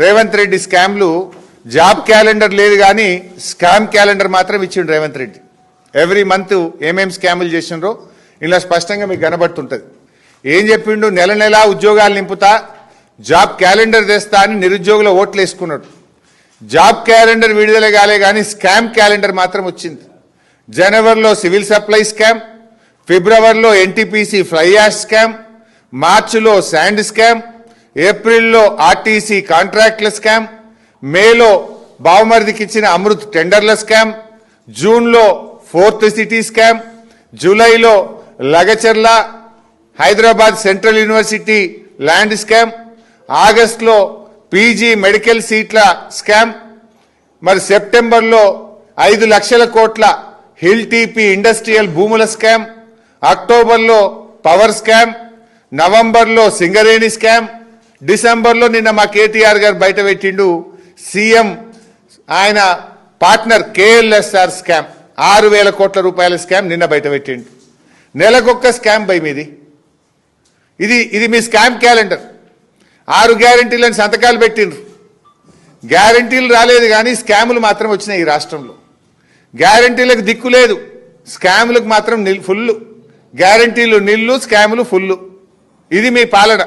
రేవంత్ రెడ్డి స్కామ్లు job calendar లేదు కానీ స్కామ్ క్యాలెండర్ మాత్రం ఇచ్చిండు రేవంత్ రెడ్డి. ఎవ్రీ మంత్ ఏమేం స్కాములు చేసిండ్రో ఇలా స్పష్టంగా మీకు కనబడుతుంటుంది. ఏం చెప్పిండు? నెల నెలా ఉద్యోగాలు నింపుతా జాబ్ క్యాలెండర్ తెస్తా అని నిరుద్యోగుల ఓట్లు వేసుకున్నాడు. జాబ్ క్యాలెండర్ విడుదల కాలే కానీ స్కామ్ క్యాలెండర్ మాత్రం వచ్చింది. జనవరిలో సివిల్ సప్లై స్కామ్ ఫిబ్రవరిలో ఎన్టీపీసీ ఫ్లై యాష్ స్కామ్ మార్చిలో శాండ్ స్కామ్ ఏప్రిల్లో ఆర్టీసీ కాంట్రాక్ట్ల స్కామ్ మేలో బావమరిదికి ఇచ్చిన అమృత్ టెండర్ల స్కామ్ జూన్లో ఫోర్త్ సిటీ స్కామ్ జూలైలో Lagacharla Hyderabad central university land scam ఆగస్ట్లో పీజీ మెడికల్ సీట్ల స్కామ్ మరి సెప్టెంబర్లో ఐదు లక్షల కోట్ల హిల్ టీపీ ఇండస్ట్రియల్ భూముల స్కామ్ అక్టోబర్లో పవర్ స్కామ్ నవంబర్లో సింగరేణి స్కామ్ డిసెంబర్లో నిన్న మా కేటీఆర్ గారు బయట పెట్టిండు సీఎం ఆయన పార్ట్నర్ కేఎల్ఎస్ఆర్ స్కామ్. ఆరు వేల కోట్ల రూపాయల స్కామ్ నిన్న బయట పెట్టిండు. నెలకొక్క స్కామ్ బై మీది. ఇది ఇది మీ స్కామ్ క్యాలెండర్. ఆరు గ్యారంటీలను సంతకాలు పెట్టిండ్రు. గ్యారంటీలు రాలేదు కానీ స్కాములు మాత్రం వచ్చినాయి ఈ రాష్ట్రంలో. గ్యారంటీలకు దిక్కు లేదు. స్కాములకు మాత్రం నిల్ ఫుల్ గ్యారంటీలు నిల్లు స్కాములు ఫుల్లు. ఇది మీ పాలన.